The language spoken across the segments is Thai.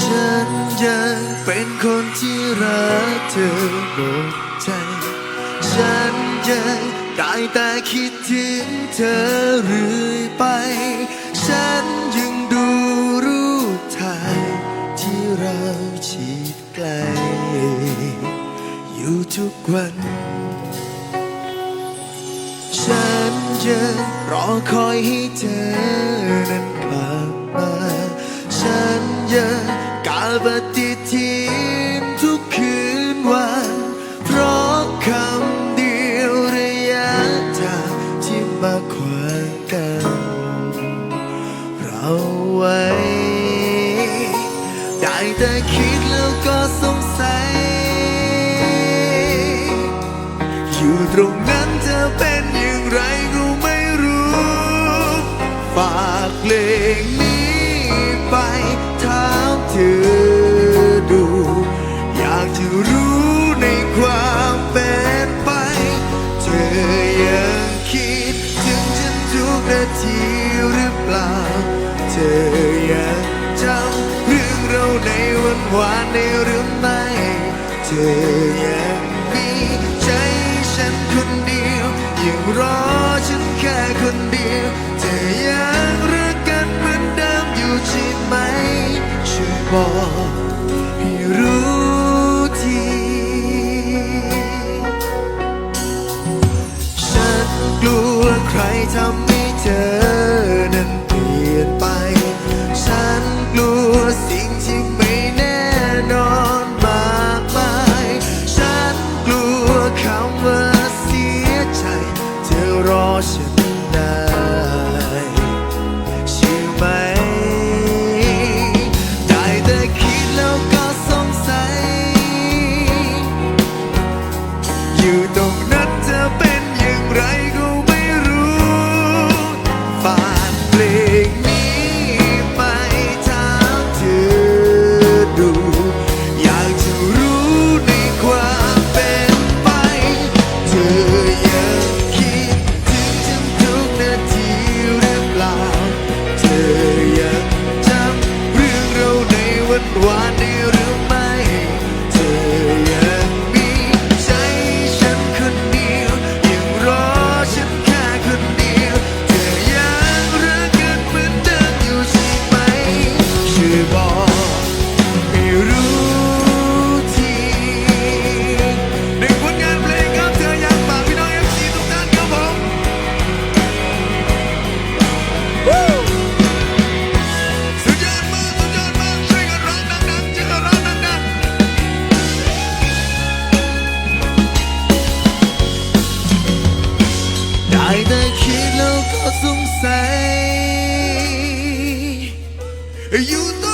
ฉันยังเป็นคนที่รักเธอหมดใจ ฉันยังได้แต่คิดถึงเธอเรื่อยไป ฉันยังดูรูปถ่ายที่เราชิดไกล อยู่ทุกวัน ฉันยังรอคอยให้เธอนั้นผ่าน ยอกาบติทินทุกคืนวัน เพราะคำเดียวระยะทางที่มาขวางกัน เราไว้ ได้แต่คิดแล้วก็สงสัย อยู่ตรงนั้นเธอเป็นอย่างไรก็ไม่รู้ ฝากเพลง นหวานในเหรือไม่ เธอยังมีใจฉันคนเดียว ยังรอฉันแค่คนเดียว เธอยังรักกันเหมือนเดิมอยู่ใช่ไหมช่วยบอก you don't say you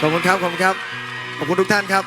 ขอบคุณครับ ขอบคุณครับ ขอบคุณทุกท่านครับ